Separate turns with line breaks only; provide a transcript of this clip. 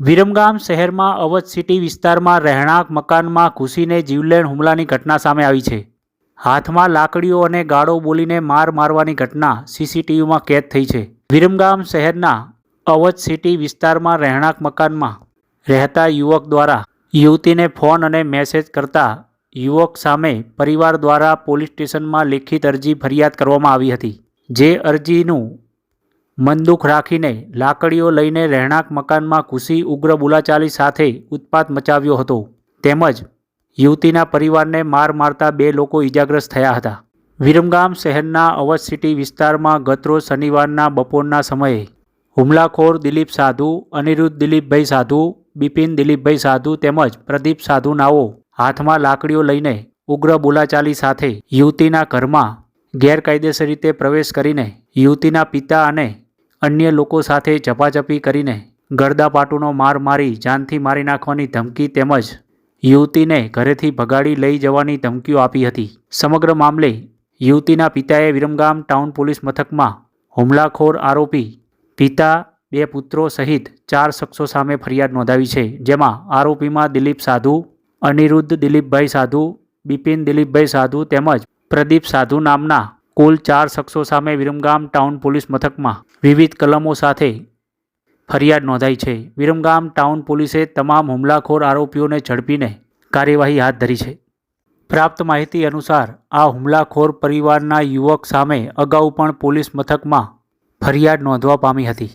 વિરમગામ શહેરમાં અવધ સિટી વિસ્તારમાં રહેણાંક મકાનમાં ઘૂસીને જીવલેણ હુમલાની ઘટના સામે આવી છે. હાથમાં લાકડીઓ અને ગાળો બોલીને માર મારવાની ઘટના સીસીટીવીમાં કેદ થઈ છે. વિરમગામ શહેરના અવધ સિટી વિસ્તારમાં રહેણાંક મકાનમાં રહેતા યુવક દ્વારા યુવતીને ફોન અને મેસેજ કરતા યુવક સામે પરિવાર દ્વારા પોલીસ સ્ટેશનમાં લેખિત અરજી ફરિયાદ કરવામાં આવી હતી, જે અરજીનું મનદુખ રાખીને લાકડીઓ લઈને રહેણાંક મકાનમાં ઘૂસી ઉગ્ર બોલાચાલી સાથે ઉત્પાત મચાવ્યો હતો. તેમજ યુવતીના પરિવારને માર મારતા બે લોકો ઇજાગ્રસ્ત થયા હતા. વિરમગામ શહેરના અવધ સિટી વિસ્તારમાં ગતરોજ શનિવારના બપોરના સમયે હુમલાખોર દિલીપ સાધુ, અનિરુદ્ધ દિલીપભાઈ સાધુ, બિપિન દિલીપભાઈ સાધુ તેમજ પ્રદીપ સાધુ નાઓ હાથમાં લાકડીઓ લઈને ઉગ્ર બોલાચાલી સાથે યુવતીના ઘરમાં ગેરકાયદેસર રીતે પ્રવેશ કરીને યુવતીના પિતા અને અન્ય લોકો સાથે ઝપાઝપી કરીને ગરદાપાટુનો માર મારી, જાનથી મારી નાખવાની ધમકી તેમજ યુવતીને ઘરેથી ભગાડી લઈ જવાની ધમકીઓ આપી હતી. સમગ્ર મામલે યુવતીના પિતાએ વિરમગામ ટાઉન પોલીસ મથકમાં હુમલાખોર આરોપી પિતા બે પુત્રો સહિત ચાર શખ્સો સામે ફરિયાદ નોંધાવી છે, જેમાં આરોપીમાં દિલીપ સાધુ, અનિરુદ્ધ દિલીપભાઈ સાધુ, બિપિન દિલીપભાઈ સાધુ તેમજ પ્રદીપ સાધુ નામના કુલ ચાર શખ્સો સામે વિરમગામ ટાઉન પોલીસ મથકમાં વિવિધ કલમો સાથે ફરિયાદ નોંધાઈ છે. વિરમગામ ટાઉન પોલીસે તમામ હુમલાખોર આરોપીઓને ઝડપીને કાર્યવાહી હાથ ધરી છે. પ્રાપ્ત માહિતી અનુસાર, આ હુમલાખોર પરિવારના યુવક સામે અગાઉ પણ પોલીસ મથકમાં ફરિયાદ નોંધવા પામી હતી.